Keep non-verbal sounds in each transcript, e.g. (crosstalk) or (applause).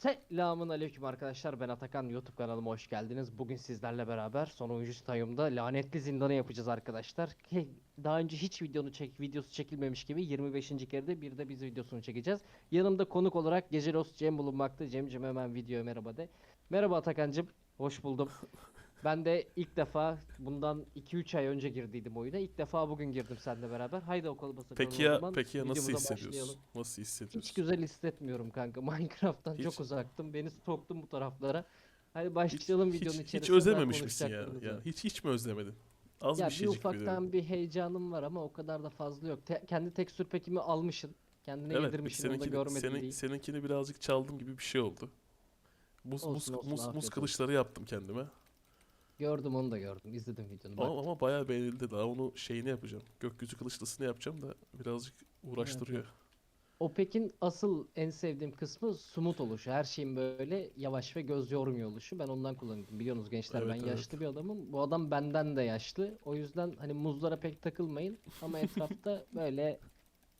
Selamun aleyküm arkadaşlar ben Atakan YouTube kanalıma hoş geldiniz. Bugün sizlerle beraber son oyuncu tayımda lanetli zindanı yapacağız arkadaşlar. Daha önce hiç videonu çek videosu çekilmemiş gibi 25. kere de bir de biz videosunu çekeceğiz. Yanımda konuk olarak Gecelos Cem bulunmakta. Cem'cim hemen videoya merhaba de. Merhaba Atakan'cım hoş buldum. (laughs) Ben de ilk defa bundan 2-3 ay önce girdiydim oyuna. İlk defa bugün girdim seninle beraber. Haydi okul basalım Peki o ya peki ya nasıl hissediyorsun? başlayalım. Nasıl hissediyorsun? Hiç güzel hissetmiyorum kanka. (laughs) Minecraft'tan Hiç- çok uzaktım. Beni soktum bu taraflara. Hadi başlayalım hiç, videonun hiç, içerisine. hiç özlememiş misin ya? Ya hiç hiç mi özlemedin? Az Ya bir bir ufaktan biliyorum. bir heyecanım var ama o kadar da fazla yok. Te- kendi tekstür pekimi almışsın. Kendine Evet, yedirmişsin onu da seninkini, görmedim senin, değil. seninkini birazcık çaldım gibi bir şey oldu. Buz, Olsun, buz, olsun, muz, muz kılıçları yaptım kendime. Gördüm onu da gördüm. İzledim videonu. Bak. Ama, ama bayağı beğenildi daha onu şeyini yapacağım. Gökyüzü kılıçlısını yapacağım da birazcık uğraştırıyor. O pekin asıl en sevdiğim kısmı smooth oluşu. Her şeyin böyle yavaş ve göz yormuyor oluşu. Ben ondan kullanıyorum. Biliyorsunuz gençler Evet, ben evet. yaşlı bir adamım. Bu adam benden de yaşlı. O yüzden hani muzlara pek takılmayın. Ama etrafta (laughs) böyle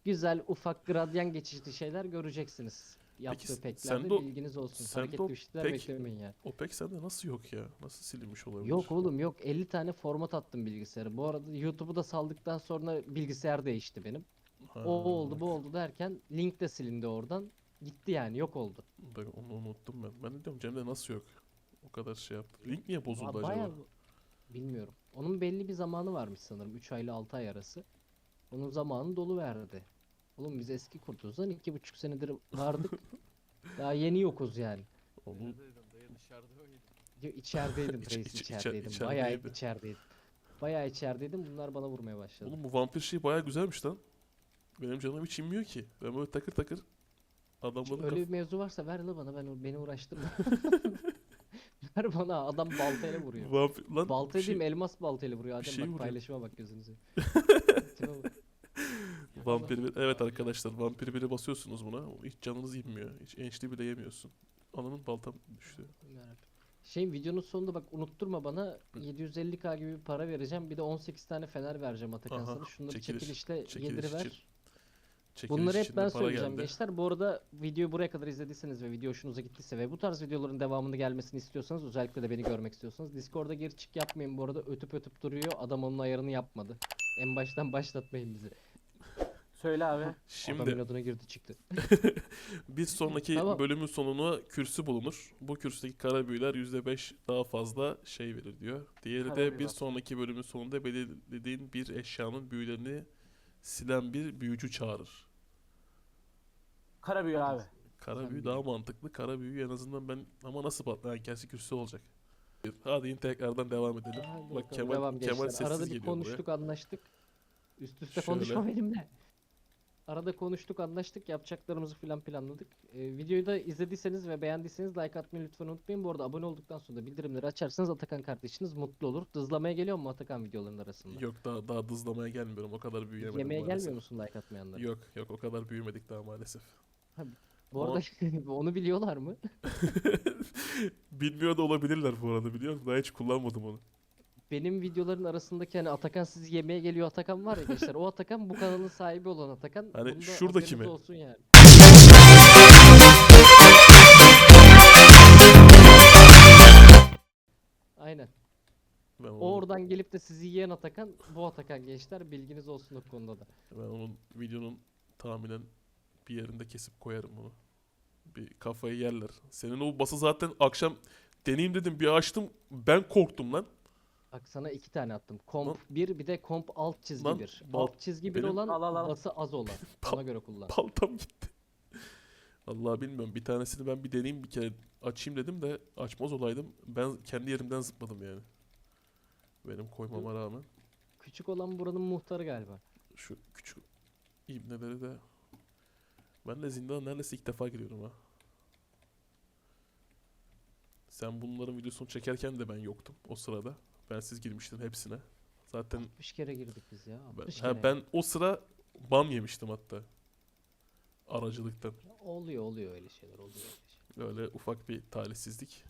güzel ufak gradyan geçişli şeyler göreceksiniz. Yaptığı s- peklerde sende o- bilginiz olsun. sende Hareketli şeyler pek- beklemeyin ya. O pek sende nasıl yok ya? Nasıl silinmiş olabilir? Yok oğlum yok 50 tane format attım bilgisayara. Bu arada YouTube'u da saldıktan sonra bilgisayar değişti benim. Ha, O oldu bu oldu derken link de silindi oradan. Gitti yani yok oldu. Bak onu unuttum ben. Ben de diyorum Cem'de nasıl yok? O kadar şey yaptı. Link niye bozuldu acaba? bayağı bu- bilmiyorum. Onun belli bir zamanı varmış sanırım. 3 ay ile 6 ay arası. Onun zamanı dolu verdi. Oğlum biz eski kurtuzdan iki buçuk senedir vardık. (laughs) Daha yeni yokuz yani. Onu Yo, İçerideydim (laughs) İç- reis iç- içe- içerideydim. Bayağı içerideydi. içerideydim. Bayağı içerideydim. Bunlar bana vurmaya başladı. Oğlum bu vampir şeyi bayağı güzelmiş lan. Benim canım hiç inmiyor ki. Ben böyle takır takır adamların Öyle kaf- bir mevzu varsa ver la bana ben o- beni uğraştırma. (laughs) ver bana adam baltayla vuruyor. Vampir lan Balta şey- elmas baltayla vuruyor. Adem şey bak vuruyor. paylaşıma bak. Tipe bak. Vampir bir- evet arkadaşlar vampir biri basıyorsunuz buna. Hiç canınız inmiyor. Hiç enişte bile yemiyorsun. Ananın baltam düştü. Şey videonun sonunda bak unutturma bana 750k gibi bir para vereceğim. Bir de 18 tane fener vereceğim Atakan Aha, sana. Şunları çekiliş- çekilişte çekiliş yediriver. için Çekiliş Bunları hep ben söyleyeceğim geldi. gençler. Bu arada videoyu buraya kadar izlediyseniz ve video hoşunuza gittiyse ve bu tarz videoların devamını gelmesini istiyorsanız özellikle de beni görmek istiyorsanız Discord'a gir çık yapmayın bu arada ötüp ötüp duruyor. Adam onun ayarını yapmadı. En baştan başlatmayın bizi. Söyle abi. Adam Şimdi adına girdi çıktı. (laughs) bir sonraki Tamam. bölümün sonuna kürsü bulunur. Bu kürsüdeki kara büyüler %5 daha fazla şey verir diyor. Diğeri Kara de bir var. sonraki bölümün sonunda belirlediğin bir eşyanın büyülerini silen bir büyücü çağırır. Kara büyü abi. Kara büyü daha mantıklı. Kara büyü en azından ben ama nasıl patlayan kersi kürsü olacak. Hadi yine tekrardan devam edelim. Hadi Bak bakalım, Kemal, devam Kemal gençler. sessiz Arada bir geliyor buraya. konuştuk anlaştık. Üst üste Şöyle. konuşma benimle. Arada konuştuk anlaştık yapacaklarımızı falan planladık. Ee, videoyu da izlediyseniz ve beğendiyseniz like atmayı lütfen unutmayın. Bu arada abone olduktan sonra da bildirimleri açarsanız Atakan kardeşiniz mutlu olur. Dızlamaya geliyor mu Atakan videoların arasında? Yok daha daha dızlamaya gelmiyorum. O kadar büyüyemedim Yemeğe maalesef. gelmiyor musun like atmayanlara? Yok yok o kadar büyümedik daha maalesef. Bu Ama- arada (laughs) onu biliyorlar mı? (laughs) Bilmiyor da olabilirler bu arada biliyor musun? Daha hiç kullanmadım onu. Benim videoların arasındaki hani Atakan sizi yemeğe geliyor Atakan var ya gençler. O Atakan bu kanalın sahibi olan Atakan. Hani Bunda şuradaki mi? olsun yani. Aynen. Ben onun, O oradan gelip de sizi yiyen Atakan bu Atakan gençler bilginiz olsun o konuda da. ben onun videonun tahminen bir yerinde kesip koyarım bunu. Bir kafayı yerler. Senin o bası zaten akşam deneyeyim dedim bir açtım. Ben korktum lan. Bak sana iki tane attım. Komp Lan- 1 bir de komp alt çizgi Lan 1. bal- Alt çizgi 1 benim- olan Al, al, al. bası az olan. (laughs) Ona göre kullan. Baltam gitti. Allah bilmiyorum. Bir tanesini ben bir deneyeyim bir kere açayım dedim de açmaz olaydım. Ben kendi yerimden zıpladım yani. Benim koymama rağmen. Küçük olan buranın muhtarı galiba. Şu küçük ibneleri de ben de zindana neredeyse ilk defa giriyorum ha. Sen bunların videosunu çekerken de ben yoktum o sırada. Ben siz girmiştin hepsine. Zaten 60 kere girdik biz ya. ben, 60 ha, kere. ben o sıra ban yemiştim hatta. Aracılıktan. Oluyor oluyor öyle şeyler oluyor öyle şeyler. Öyle ufak bir talihsizlik.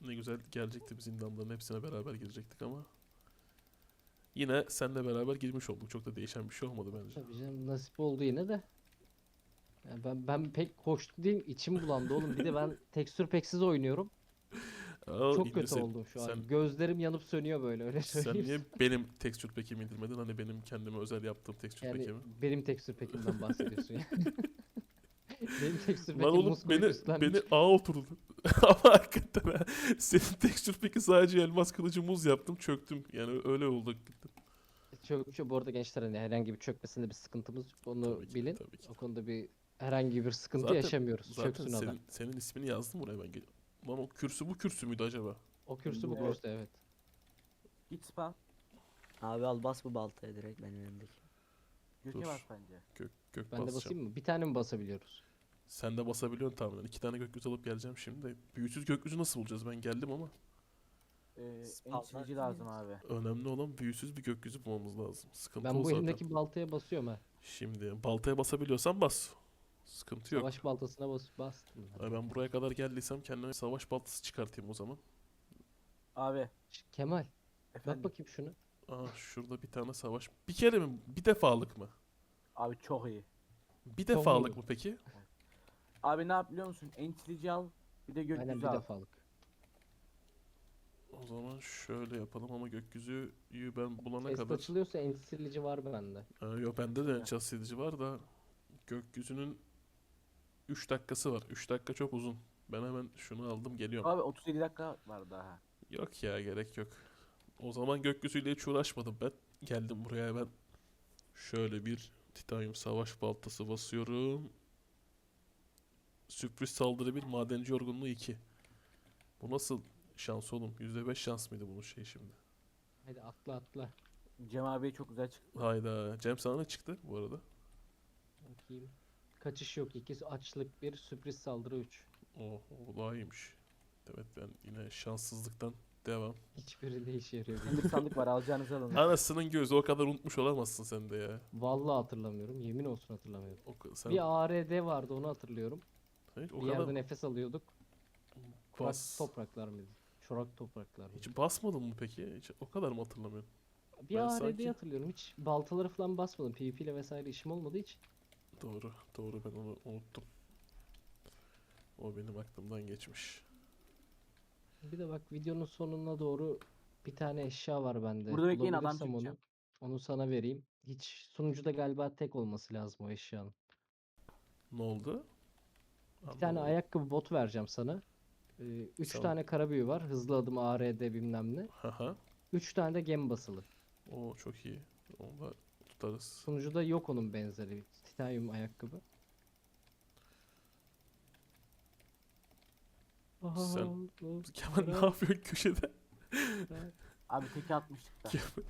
Ne güzel gelecekti biz zindanların hepsine beraber girecektik ama yine seninle beraber girmiş olduk. Çok da değişen bir şey olmadı bence. Tabii canım nasip oldu yine de. Ya ben ben pek hoş değil, içim bulandı oğlum. Bir de ben (laughs) tekstür peksiz oynuyorum. Aa, Çok kötü indirse- oldum şu an. Sen, Gözlerim yanıp sönüyor böyle öyle sen söyleyeyim. niye benim texture pack'imi indirmedin? Hani benim kendime özel yaptığım texture Yani pack'imi. benim tekstür pekimden bahsediyorsun ya. (laughs) benim tekstür Lan pekim oğlum beni, üstlenmiş. beni ağa oturdu. (laughs) Ama hakikaten ha. Senin texture pack'i sadece elmas kılıcı muz yaptım çöktüm. Yani öyle oldu. Çok, çok, bu arada gençler hani herhangi bir çökmesinde bir sıkıntımız yok. Onu Tabii ki, bilin. tabii ki. O konuda bir herhangi bir sıkıntı Zaten- yaşamıyoruz. Zaten Çöksün adam. senin, senin ismini yazdım buraya ben. gel- Lan o kürsü bu kürsü müydü acaba? O kürsü bu Evet. kürsü evet. Git spam. Abi al bas bu baltaya direkt benim elimdeki. Göke Dur. bas bence. Gök, gök Ben de basacağım. basayım mı? Bir tane mi basabiliyoruz? Sen de basabiliyorsun tahminen. İki tane gökyüzü alıp geleceğim şimdi. de. Büyüsüz gökyüzü nasıl bulacağız? Ben geldim ama. Ee, Spamlar ençilici lazım abi. Önemli olan büyüsüz bir gökyüzü bulmamız lazım. Sıkıntı Ben o bu zaten. elimdeki baltaya basıyorum ha. Şimdi baltaya basabiliyorsan bas. Sıkıntı yok. Savaş baltasına bas bastım. ben. Ben buraya kadar geldiysem kendime savaş baltası çıkartayım o zaman. Abi. Ş- Kemal Efendim. bak bakayım şunu. Aa şurada bir tane savaş. Bir kere mi? Bir defalık mı? Abi çok iyi. Bir Çok defalık iyi. mı peki? Abi ne yap biliyor musun? Ençilici al. Bir de Aynen gökyüzü bir al. defalık. O zaman şöyle yapalım ama gökyüzüyü ben bulana Test kadar. açılıyorsa entisilici var bende. Ee, yok bende de enchant silici var da gökyüzünün 3 dakikası var. 3 dakika çok uzun. Ben hemen şunu aldım geliyorum. Abi 37 dakika var daha. Yok ya gerek yok. O zaman gökyüzüyle hiç uğraşmadım ben. Geldim buraya ben. Şöyle bir titanyum savaş baltası basıyorum. Sürpriz saldırı bir madenci yorgunluğu 2. Bu nasıl şans oğlum? %5 şans mıydı bunun şey şimdi? Hadi atla atla. Cem abiye çok güzel çıktı. Hayda. Cem sana ne çıktı bu arada? Bakayım. Kaçış yok. İkisi açlık bir sürpriz saldırı 3. Oh, o daha iyiymiş. Evet ben yine şanssızlıktan devam. Hiçbiri işe yarıyor. değil. Sandık sandık var alacağınızı alın. Anasının gözü o kadar unutmuş olamazsın sen de ya. Vallahi hatırlamıyorum. Yemin olsun hatırlamıyorum. O, ka- sen Bir ARD vardı onu hatırlıyorum. hiç o bir kadar yerde nefes alıyorduk. Çorak bas, topraklar mıydı? Çorak topraklar mıydı? hiç basmadın mı peki? Hiç, o kadar mı hatırlamıyorsun? Bir ben ARD sanki- hatırlıyorum. Hiç baltaları falan basmadım. PvP ile vesaire işim olmadığı için. Doğru, doğru ben onu unuttum. O benim aklımdan geçmiş. Bir de bak videonun sonuna doğru bir tane eşya var bende. Burada bekleyin, adam Bulabilirsem onu, çekeceğim. onu sana vereyim. Hiç sunucuda galiba tek olması lazım o eşyanın. Ne oldu? Bir tane Anlamadım. ayakkabı bot vereceğim sana. Ee, üç Tamam. tane kara büyü var. Hızlı adım ARD bilmem ne. Haha. Üç tane de gem basılı. O çok iyi. Onu da tutarız. Sunucuda yok onun benzeri. Titanium ayakkabı. Sen- Kemal ne yapıyorsun köşede? Abi teki atmıştık da. Kemal-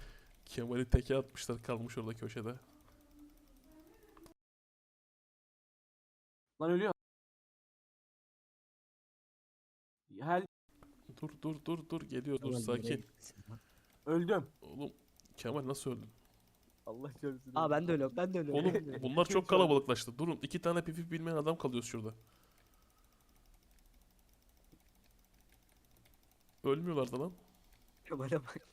Kemal'i teke atmışlar kalmış orada köşede. Lan ölüyor. Hel Dur dur dur dur geliyor dur Kemal nereye sakin. gittin lan? öldüm. Oğlum Kemal nasıl öldün? Allah çarpsın. Aa ben de ölüyorum ben de ölüyorum. Oğlum (laughs) bunlar çok kalabalıklaştı. Durun iki tane PvP bilmeyen adam kalıyoruz şurada. Ölmüyorlar da lan. Kemal'e bak.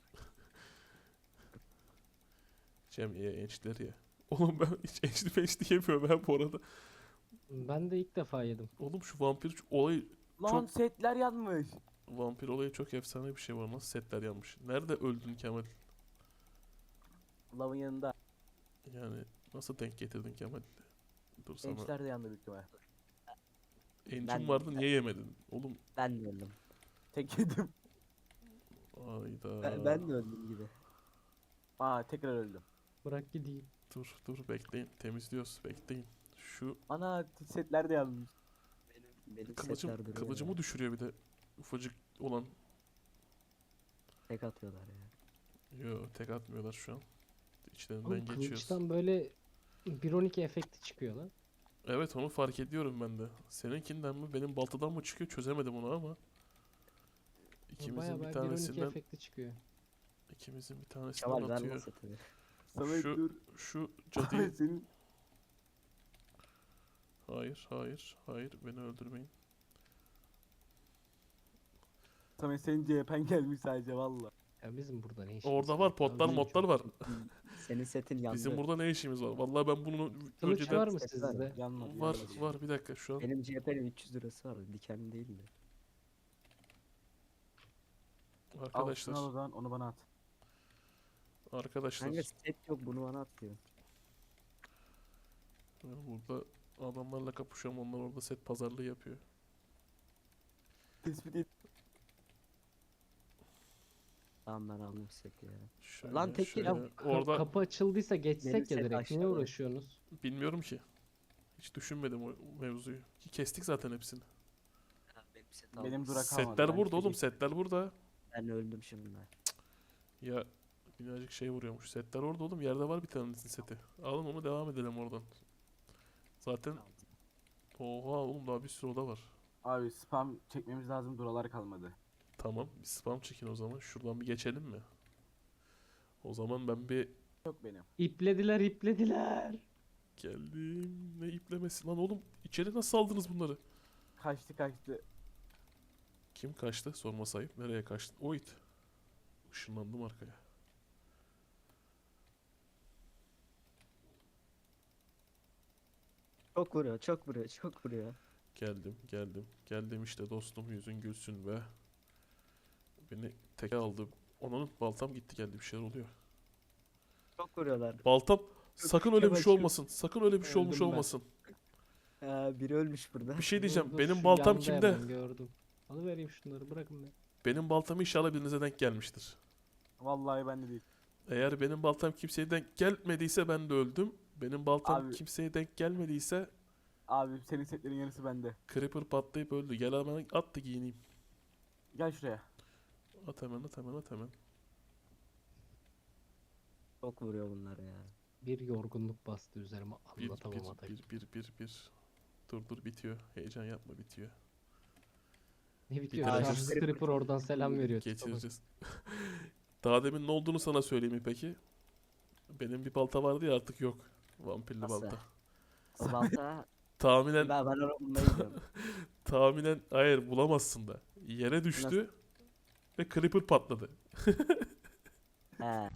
Cem ye ençler ye. Oğlum ben hiç ençli pençli yemiyorum ben bu arada. Ben de ilk defa yedim. Oğlum şu vampir olayı Lan setler yanmış. vampir olayı çok efsane bir şey var. Nasıl setler yanmış. Nerede öldün Kemal? Lavın yanında. Yani nasıl denk getirdin Kemal? Dur sana. Gençler de yandı büyük ihtimal. Encin Ben- vardı niye yemedin? Oğlum Ben de öldüm. Tek yedim. ayda. Ben, ben de öldüm gibi. Aa tekrar öldüm. Bırak gideyim. Dur dur bekleyin. Temizliyoruz. Bekleyin. Şu Ana setler de yanmış. Benim kılıcım setler duruyor kılıcımı ya. düşürüyor bir de. Ufacık olan. Tek atıyorlar ya. Yo tek atmıyorlar şu an. İçlerinden Oğlum geçiyoruz. kılıçtan böyle Bironik efekti çıkıyor lan. Evet onu fark ediyorum ben de. Seninkinden mi benim baltadan mı çıkıyor çözemedim onu ama. Baya İkimizin bir baya Bironik tanesinden efekti çıkıyor. ikimizin bir tanesinden Kemal atıyor. Samet Şu- dur. Şu (laughs) cadıyı Senin hayır hayır hayır beni öldürmeyin. Samet senin CHP'n gelmiş sadece valla. Ya bizim burada ne işimiz Orada var? potlar modlar var. (laughs) Senin setin yandı. Bizim burada ne işimiz var? Vallahi ben bunu Kılıç önceden var mı Ses var mı? sizde? Yanmadı. var yanmadı. var bir dakika şu an Benim CHP'nin 300 lirası var. Dikenli değil mi? Arkadaşlar al o zaman onu bana at. arkadaşlar Kanka set yok bunu bana at diyor. burada adamlarla kapışıyorum onlar orada set pazarlığı yapıyor. Tespit et. Tamam ben aldım seti ya. Şöyle, Lan tek şöyle. Ya orada kapı açıldıysa geçsek Benim ya set direkt. Niye uğraşıyorsunuz? bilmiyorum ki. Hiç düşünmedim o mevzuyu. Ki kestik zaten hepsini. Benim set Benim durak kalmadı. Setler ben burada oğlum, setler burada. Ben öldüm şimdi. Ya birazcık şey vuruyormuş. Setler orada oğlum. Yerde var bir tanesinin seti. Alın onu devam edelim oradan. Zaten oha oğlum daha bir sürü oda var. Abi spam çekmemiz lazım duralar kalmadı. Tamam bir spam çekin o zaman. Şuradan bir geçelim mi? O zaman ben bir Yok benim. İplediler iplediler. geldim. Ne iplemesi lan oğlum. İçeri nasıl aldınız bunları? Kaçtı kaçtı. Kim kaçtı? Sorma sahip. Nereye kaçtı? O it. Işınlandım arkaya. Çok vuruyor, çok vuruyor, çok vuruyor. Geldim, geldim. Geldim işte dostum yüzün gülsün be. Beni teke aldı. Onun baltam gitti geldi bir şeyler oluyor. Çok vuruyorlar. Baltam sakın öyle bir şey olmasın. Sakın öyle bir şey olmuş ben. olmasın. Ha, biri ölmüş burada. Bir şey Dur, diyeceğim. dur, Benim şu baltam yanda kimde? hemen gördüm. Alıvereyim şunları bırakın beni. Benim baltam inşallah birinize denk gelmiştir. Vallahi bende değil. Eğer benim baltam kimseye denk gelmediyse ben de öldüm. Benim baltam Abi- kimseye denk gelmediyse Abi senin setlerin yarısı bende. Creeper patlayıp öldü. Gel hemen at da giyineyim. Gel şuraya. At hemen at hemen at hemen. Çok vuruyor bunlar ya. Bir yorgunluk bastı üzerime Bir, anlatamam bir, bir, bir, bir, bir. Dur dur bitiyor. Heyecan yapma bitiyor. Ne bitiyor? An stripper- oradan selam veriyor. Geçireceğiz. (laughs) Daha demin ne olduğunu sana söyleyeyim mi peki? Benim bir balta vardı ya artık yok. Vampirli Nasıl? balta. O balta (laughs) Tahminen ben, ben onu bulmayı gidiyorum. (laughs) tahminen hayır bulamazsın da. Yere düştü ve creeper patladı. He.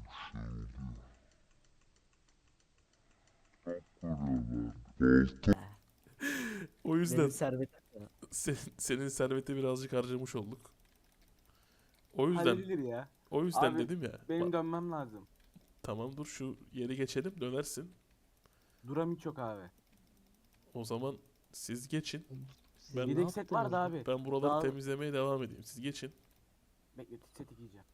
O yüzden Benim servetim. sen- senin serveti birazcık harcamış olduk. O yüzden Halledilir ya. o yüzden Abi, dedim ya. Benim dönmem lazım. tamam dur şu yeri geçelim dönersin. Duram hiç yok abi. O zaman siz geçin. Ben- Yedek set vardı abi. Ben buraları Daha- temizlemeye devam edeyim. Siz geçin. Bekle set giyeceğim.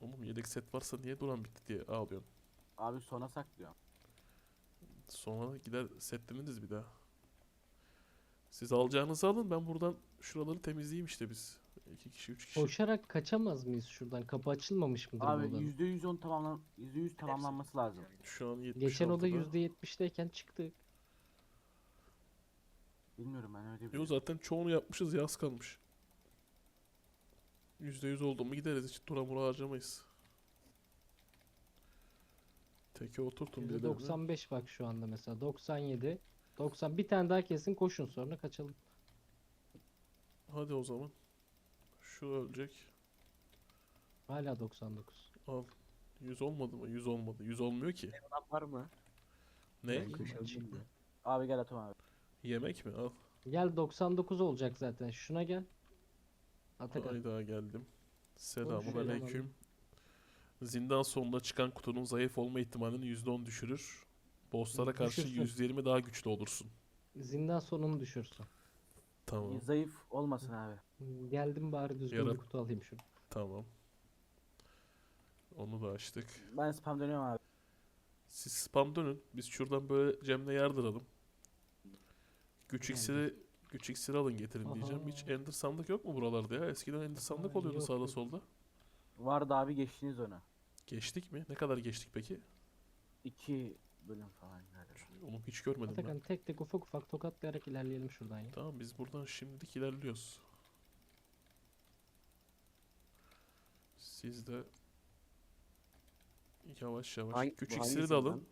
Oğlum yedek set varsa niye duran bitti diye ağlıyorsun. Abi sona saklıyorum. Sonra gider setleniriz bir daha. Siz alacağınızı alın ben buradan şuraları temizleyeyim işte biz. İki kişi üç kişi. Koşarak kaçamaz mıyız şuradan? Kapı açılmamış mıdır Abi buradan? %110 tamamlan %100 tamamlanması lazım. Şu an 76'da. Geçen oda %70'deyken çıktı. Bilmiyorum ben öyle Yo bir. zaten çoğunu yapmışız ya az kalmış. %100 oldu mu gideriz hiç dura mura harcamayız. Teke oturtun birilerine. %95 bak şu anda mesela. 97. 90. Bir tane daha kesin koşun sonra kaçalım. Hadi o zaman. Şu ölecek. Hala 99. Al. 100 olmadı mı? 100 olmadı. 100 olmuyor ki. Adam var mı? Ne? Abi gel Atom abi. Yemek mi? Al. Gel 99 olacak zaten. Şuna gel. Atakan. Hayda geldim. Selamun şöyle aleyküm. Zindan sonunda çıkan kutunun zayıf olma ihtimalini %10 düşürür. Bosslara karşı Düşürsün. %20 daha güçlü olursun. Zindan sonunu düşürsün. Tamam. Zayıf olmasın abi. Geldim bari düzgün Yarat- bir kutu alayım şunu. Tamam. Onu da açtık. Ben spam dönüyorum abi. Siz spam dönün. Biz şuradan böyle Cem'le yardıralım. Güç Geldi. iksiri, güç iksiri alın getirin diyeceğim. Hiç Aha. Ender sandık yok mu buralarda ya? Eskiden Ender sandık Aa, oluyordu yok, sağda yok. solda. Vardı abi geçtiniz onu. Geçtik mi? Ne kadar geçtik peki? 2 bölüm falan galiba. Onu hiç görmedim ben. Atakan tek tek ufak ufak tokatlayarak ilerleyelim şuradan ya. Tamam biz buradan şimdilik ilerliyoruz. Siz de yavaş yavaş Hangi- güç bu iksiri hangisi de alın. lan?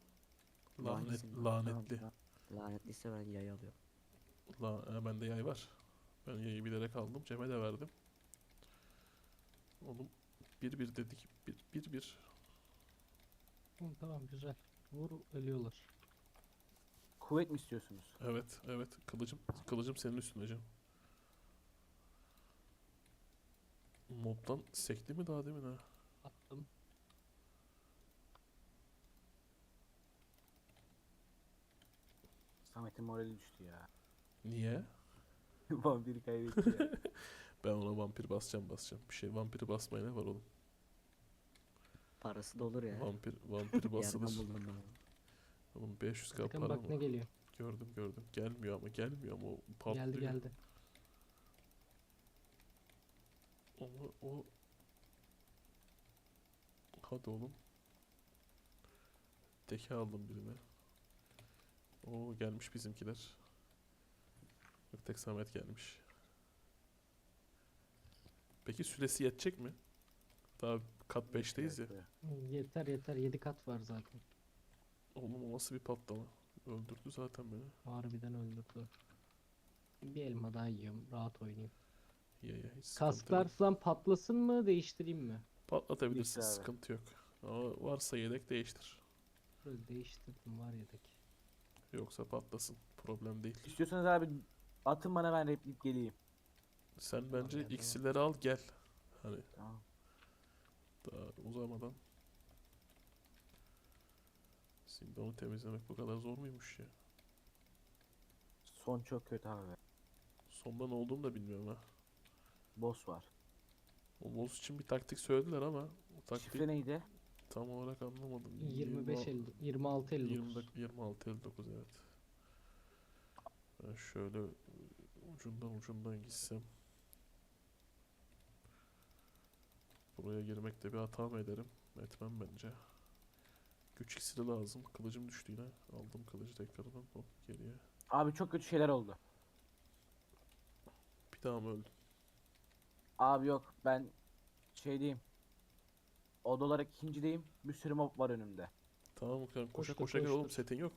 Bu Lanet, hangisi? lanetli. Lanetliyse ben yay alıyorum. La, ha, bende yay var. Ben yayı bilerek aldım. Cem'e de verdim. Oğlum bir bir dedik. Bir bir bir. Hı, tamam güzel. Vur ölüyorlar. Kuvvet mi istiyorsunuz? Evet, evet. Kılıcım, kılıcım senin üstünde Cem. Mobdan sekti mi daha demin ha? Attım. Samet'in morali düştü ya. Niye? (laughs) Vampiri kaybetti ya. (laughs) Ben ona vampir basacağım basacağım. Bir şey vampiri basmaya ne var oğlum? Parası da olur ya. Vampir vampir Yerden (laughs) basılır. buldum ben. Oğlum 500k Bakın para bak mı? ne geliyor. Gördüm gördüm. Gelmiyor ama gelmiyor ama o patlıyor. Geldi geldi. O, o... Hadi oğlum. Teke aldım birine. O gelmiş bizimkiler. Yok tek Samet gelmiş. Peki süresi yetecek mi? Daha kat 5'teyiz ya. Yeter yeter 7 kat var zaten. Oğlum o nasıl bir patlama? Öldürdü zaten beni. Harbiden öldürdü. Bir elma daha yiyorum. Rahat oynayayım. Ya ya hiç sıkıntı yok. Kasklarsan patlasın mı değiştireyim mi? Patlatabilirsin Neyse abi. sıkıntı yok. Ama varsa yedek değiştir. Böyle değiştirdim var yedek. Yoksa patlasın. Problem değil. İstiyorsanız abi atın bana ben replik geleyim. Sen bence tamam. iksirleri al gel. Hani Tamam. daha uzamadan. Zindonu temizlemek bu kadar zor muymuş ya? Son çok kötü abi. Sonda ne olduğunu da bilmiyorum ha. Boss var. O boss için bir taktik söylediler ama o taktik Şifre neydi? tam olarak anlamadım. 25 Yirmi- 50 26 20 59. dak- 26 59 evet. Ben şöyle ucundan ucundan gitsem. Buraya girmekte bir hata mı ederim? Etmem bence. Güç iksiri lazım. Kılıcım düştü yine. Aldım kılıcı tekrardan. Hop geriye. Abi çok kötü şeyler oldu. Bir daha mı öldüm? Abi yok ben şeydeyim. Oda olarak ikincideyim. Bir sürü mob var önümde. Tamam mı? Koşa koşa gel oğlum. Setin yok.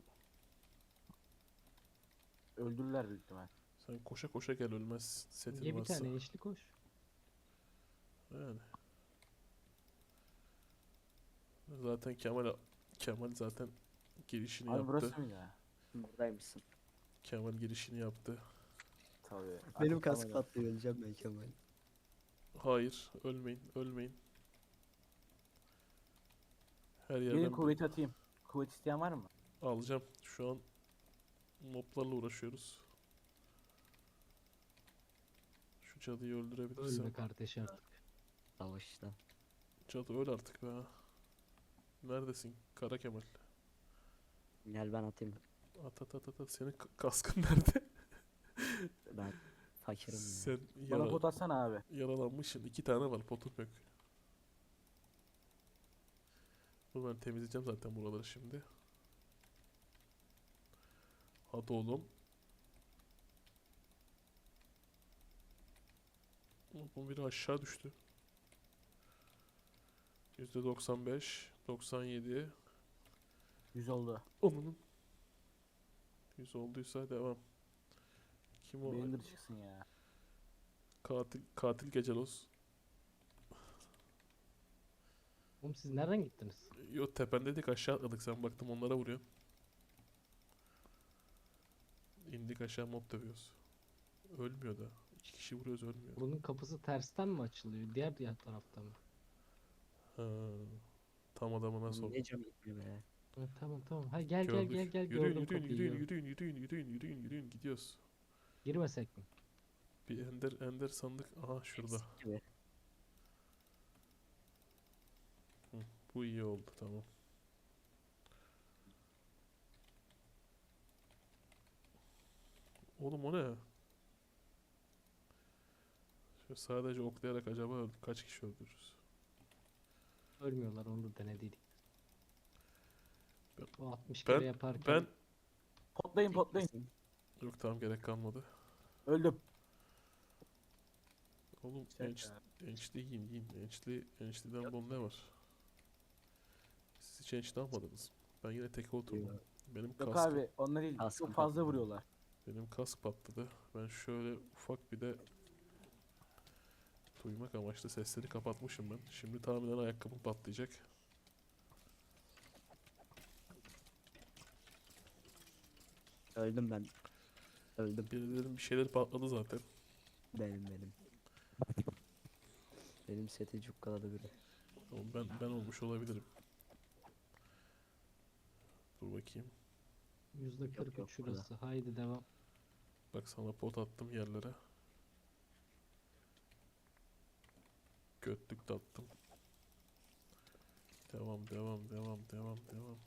Öldürürler büyük ihtimal. Sen koşa koşa gel ölmezsin. Setin Ye bir varsa. tane eşli koş. Yani. Zaten Kemal Kemal zaten girişini Abi yaptı. burası mı ya? Buradaymışsın. Kemal girişini yaptı. Tabii. Benim kask Kemal. patlıyor öleceğim ben Kemal. Hayır, ölmeyin, ölmeyin. Her Gelin yerden bir- kuvveti atayım. Kuvvet isteyen var mı? alacağım. Şu an moblarla uğraşıyoruz. Şu cadıyı öldürebilirsem. Ölme kardeş artık. Savaşta. Cadı öl artık be. Neredesin? Kara Kemal. Gel ben atayım. At at at at. at. Senin kaskın (laughs) nerede? Ben fakirim. Sen Bana yara- pot atsana abi. yaralanmışsın. İki tane var. Potum yok. Dur ben temizleyeceğim zaten buraları şimdi. Hadi oğlum. Bu biri aşağı düştü. %95, 97. 100 oldu. Onun 100 olduysa devam. Kim o? Beğendir çıksın ya. Katil katil Gecelos. Oğlum siz nereden gittiniz? Yo tependeydik aşağı atladık sen baktım onlara vuruyor. İndik aşağı mob dövüyoruz. Ölmüyor da. İki kişi vuruyoruz ölmüyor. Bunun kapısı tersten mi açılıyor? Diğer diğer tarafta mı? Ha, tam adamına sok. Ne cam gitmiyor be. Ha, tamam tamam. Ha gel gel Gördük. gel gel Yürüyün gördüm yürüyün kapıyı. yürüyün yürüyün yürüyün yürüyün yürüyün yürüyün gidiyoruz. Girmesek mi? Bir ender ender sandık. Aha şurada. Eksik gibi. Bu iyi oldu tamam. Oğlum o ne? Şöyle sadece oklayarak acaba kaç kişi öldürürüz? Ölmüyorlar onu da denediydik. Ben- O 60 ben- kere yaparken Ben Potlayın potlayın. Yok tamam gerek kalmadı. Öldüm. Oğlum enç, ençli yiyin yiyin. Ençli, ençliden bol ne var? Siz hiç ençli almadınız. Ben yine teke oturdum. Yok. Benim Yok kask, abi onlar değil. Kaskım Çok fazla vuruyorlar. Benim kask patladı. Ben şöyle ufak bir de duymak amaçlı sesleri kapatmışım ben. Şimdi tahminen ayakkabım patlayacak. Öldüm ben. Öldüm. Birilerinin bir şeyler patladı zaten. Benim benim. Benim seti cukkaladı biri. Ben, ben olmuş olabilirim. Dur bakayım. %43 şurası. Haydi devam. Bak sana pot attım yerlere. Götlük de attım. Devam devam devam devam devam.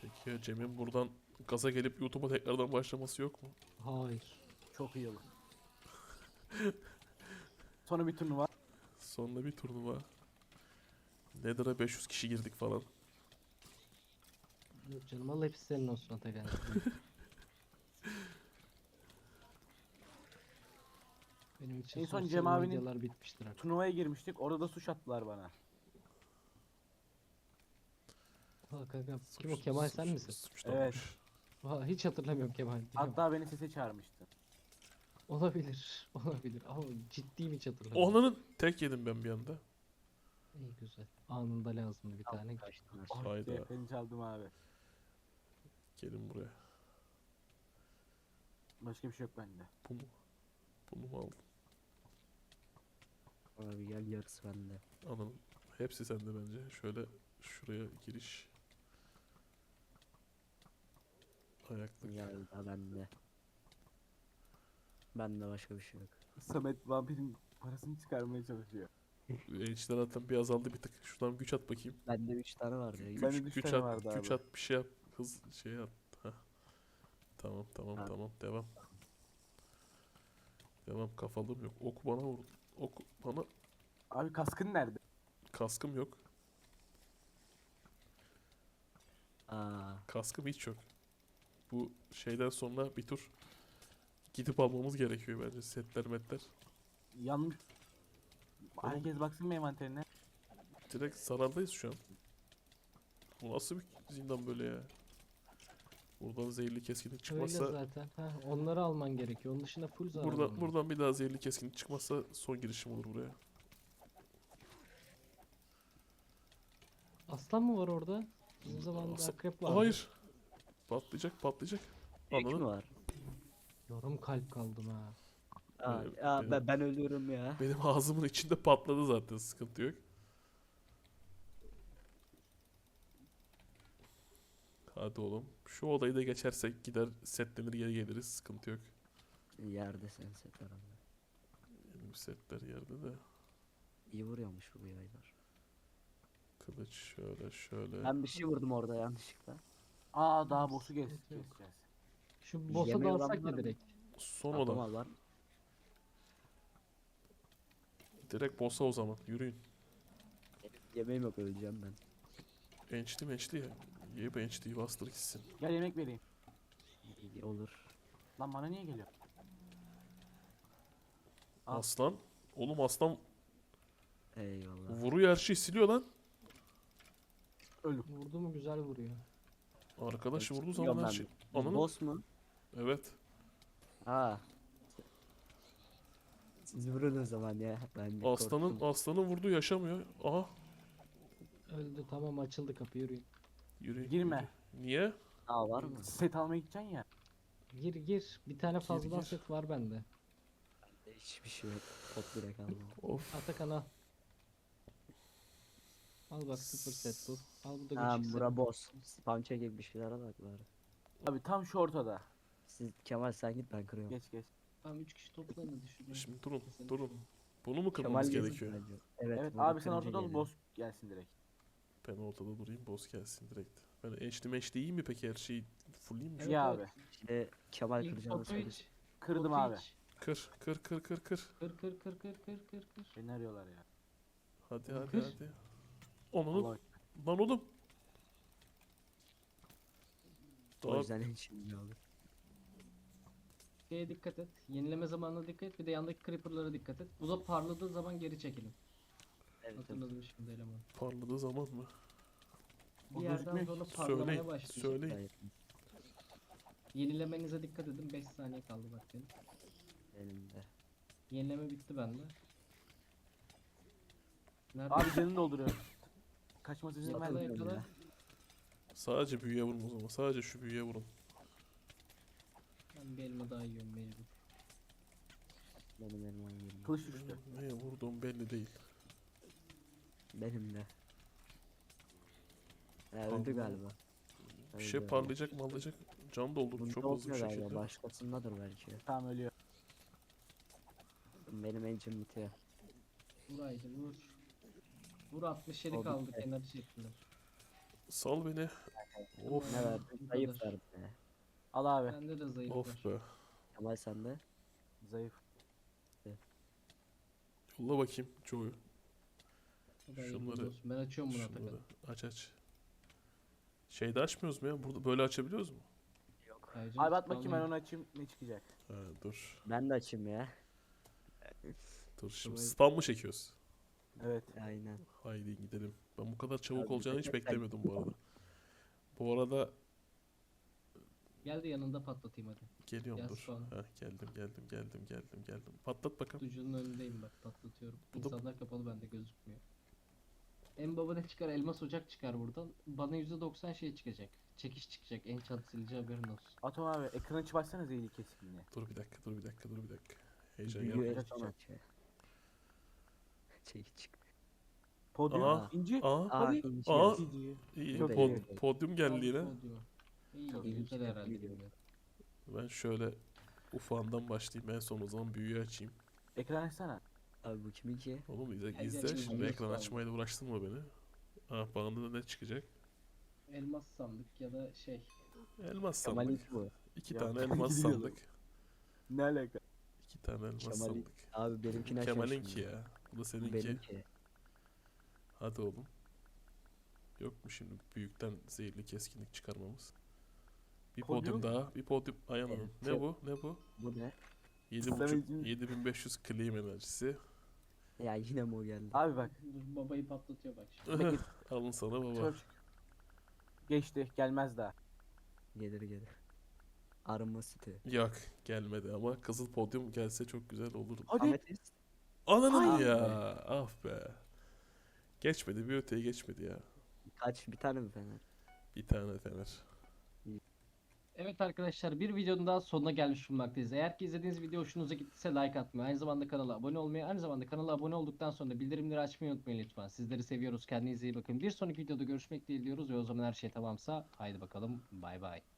Peki ya Cem'in buradan gaza gelip YouTube'a tekrardan başlaması yok mu? Hayır. Çok iyi olur. Sonra bir turnuva. Sonra bir turnuva. Nether'a 500 kişi girdik falan. Yok canım al hepsi senin olsun Atakan. (laughs) Benim için En son sosyal Cem abinin- medyalar bitmiştir artık. Turnuvaya girmiştik. Orada da suç attılar bana. Ha kanka kim o Kemal sen misin? suçlanmış. Ha, hiç hatırlamıyorum Kemal. Hatta beni sese çağırmıştı. Olabilir. (laughs) Olabilir ama ciddiyim hiç hatırlamıyorum. Onların tek yedim ben bir anda. İyi güzel. Anında lazımdı bir tane. Kaçtılar. Hayda. CHP'ni çaldım abi. Gelin buraya. Başka bir şey yok bende. Bu mu? Bunu mu aldın? Abi gel yarısı bende. Anam hepsi sende bence. Şöyle şuraya giriş. Ayaklık. Gel daha bende. Bende başka bir şey yok. Samet vampirin parasını çıkarmaya çalışıyor. Enişten zaten bir azaldı bir tık. Şuradan güç at bakayım. Bende 3 tane vardı. ya. Güç, Bende üç güç tane at, vardı güç abi. at bir şey yap. Hız şey at. Heh. Tamam tamam Ha. tamam devam. Devam kafalığım yok. Ok bana vur. Ok bana Abi kaskın nerede? kaskım yok. Aa, Kaskım hiç yok. Bu şeyden sonra bir tur gidip almamız gerekiyor bence setler metler. Yanlış. Herkes baksın mı envanterine? Direkt zarardayız şu an. Bu nasıl bir zindan böyle ya? Buradan zehirli keskinlik Öyle çıkmazsa zaten. Ha, onları alman gerekiyor. Onun dışında full zarar. buradan buradan bir daha zehirli keskinlik çıkmazsa son girişim olur buraya. Aslan mı var orada? Bizim zamanında Aslan- akrep vardı. Hayır. Patlayacak patlayacak. mi Anladın? var? Yorum kalp kaldım ha. Aa, Benim- aa, ben, ben ölüyorum ya. Benim ağzımın içinde patladı zaten sıkıntı yok. Hadi oğlum. Şu odayı da geçersek gider setlenir geri geliriz sıkıntı yok. Yerde sen set aranda. Benim setler yerde de. İyi vuruyormuş bu yaylar. Kılıç şöyle şöyle. Ben bir şey vurdum orada yanlışlıkla. Aa daha boss'u geçeceğiz. Şu boss'a Yemeği dalsak mı? direkt. Son Adam oda. var. Direkt boss'a o zaman. Yürüyün. Yemeğim yok öleceğim ben. Ençli mençli ya. Ye bençliyi bastır gitsin. Gel yemek vereyim. İyi olur. Lan bana niye geliyor? Al. Aslan. Oğlum aslan Eyvallah. vuruyor her şeyi siliyor lan. Öldüm. Vurdu mu güzel vuruyor. Arkadaş vurduğu Biliyorum zaman her ben şey. Ananı. Boss mu? Evet. Ha. Siz vurun o zaman ya. Ben de Aslanın korktum. aslanın vurduğu yaşamıyor. Aha. Öldü tamam açıldı kapı yürüyün. Yürü. Girme. Niye? Aa var mı? Set almaya gideceksin ya. Gir gir. Bir tane Gir, fazladan gir. set var bende. Hiçbir şey yok. Top direkt aldım. Of. Atakan al. Al bak sıfır set bu. Al bu da Ha küçük set. bura boss. Spam çekip bir şeyler alak bari. Abi tam şu ortada. Siz Kemal sen git ben kırıyorum. Geç geç. Tamam 3 kişi toplanın düşünüyorum. Şimdi durun. Durun. Bunu mu Kemal kırmamız gerekiyor? bence. Evet, Evet bunu abi sen kırınca ortada ol geliyor. boss gelsin direkt. Ben ortada durayım. Boss gelsin direkt. Ben ençli mençli iyi mi peki her şeyi fulleyim mi? Evet, İyi abi. İşte Kemal İlk kıracağını iç. Kırdım abi. iç. Kır kır kır kır kır. Kır kır kır kır kır kır kır. Beni arıyorlar ya. Hadi hadi kır. hadi. Onun Allah lan oğlum. O Daha yüzden hiç iyi olur. Şeye dikkat et. Yenileme zamanına dikkat et. Bir de yandaki creeper'lara dikkat et. Bu da parladığı zaman geri çekilin. Evet. Hatırladım şimdi eleman. parladığı zaman mı? Bir O yerden sonra parlamaya söyleyin. Gayet Yenilemenize dikkat edin. 5 saniye kaldı bak benim. benim de. Yenileme bitti bende. Nerede? Abi canını dolduruyor. Kaçması izin yakala vermiyor. yakala. ya. Sadece büyüye vurun o zaman. Sadece şu büyüye vurun. Ben bir elma daha yiyorum mecbur. Benim elmam yirmi. Kılıç düştü. Neye vurduğum belli değil. Benim de. Ya öldü Allah. galiba. Bir şey Öldü. parlayacak mallayacak. Can doldurdu Bunda çok hızlı bir olmuyor galiba, şekilde. Başkasındadır belki. Tamam ölüyor. Benim encim bitiyor. Vur haydi vur. Vur 67 O kaldı kenarı çektiler. Sal beni. Of. Ne verdin? bu Zayıf kadar. verdi. be. Al abi. Bende de zayıf Of be. Kemal sende. Zayıf. Yolla bakayım Joe'yu. Da Şunları- olsun. Ben açıyorum bunu Şunları Atakan. aç aç. Şeyde açmıyoruz mu ya? Burada böyle açabiliyoruz mu? Canım, Abi at bakayım ben onu açayım ne çıkacak. Ha, dur. Ben de açayım ya. Dur şimdi. Tamam. Spam mı çekiyoruz? Evet. Aynen. Haydi gidelim. Ben bu kadar çabuk Abi, olacağını hiç beklemiyordum bu arada. Bu arada Gel de yanında patlatayım hadi. geliyorum Gel dur. Ha, geldim geldim geldim geldim geldim. Patlat bakalım. Kutucuğun önündeyim bak patlatıyorum. Bu da- İnsanlar kapalı bende gözükmüyor. En baba ne çıkar? Elmas ocak çıkar buradan. Bana %90 şey çıkacak. Çekiş çıkacak. En çat silici haberin olsun. Atom abi ekranı açıp açsana zehirli keskinliğini. Dur bir dakika dur bir dakika dur bir dakika. Heyecan yapma. en yapacak son şey. açıyor. (laughs) Çek çık. Podyum. Aa. İnci. Aa Aa, Hadi. inci Aa. iyi. Çok pod- iyi. podyum geldi yine. Podyum. İyi, Çok iyi. güzel herhalde. İyi. Ben şöyle ufağından başlayayım. En son o zaman büyüğü açayım. Ekran açsana. Abi bu kimin ki? Oğlum izle, izle. Şimdi ekran açmayla uğraştırma beni. Ah bana da ne çıkacak? Elmas sandık ya da şey. Elmas sandık. bu. İki Ya, tane elmas gidiyor. sandık. Ne alaka? İki tane elmas Kemal'in- sandık. Abi benimkini açıyorum Kemal'inki ya. Bu da seninki. Benimki. Hadi oğlum. Yok mu şimdi büyükten zehirli keskinlik çıkarmamız? Bir podyum, Podyum? daha. Bir podyum. Ayağım Evet, Ne çok- bu? Ne bu? Bu ne? 7.5 Samet'in- 7500 claim enerjisi. Ya yine mi o geldi? Abi bak. Dur, babayı patlatıyor bak şimdi. (laughs) Alın sana baba. Çöp. Geçti. Gelmez daha. Gelir gelir. Arınma siti. Yok gelmedi ama kızıl podyum gelse çok güzel olurdu. Hadi. Ametist. Ananın Ay. ya. Ah be. Geçmedi bir öteye geçmedi ya. Kaç bir tane mi fener? Bir tane fener. Evet arkadaşlar bir videonun daha sonuna gelmiş bulunmaktayız. Eğer ki izlediğiniz video hoşunuza gittiyse like atmayı, aynı zamanda kanala abone olmayı, aynı zamanda kanala abone olduktan sonra bildirimleri açmayı unutmayın lütfen. Sizleri seviyoruz. Kendinize iyi bakın. Bir sonraki videoda görüşmek dileğiyle diyoruz ve o zaman her şey tamamsa haydi bakalım. Bay bay.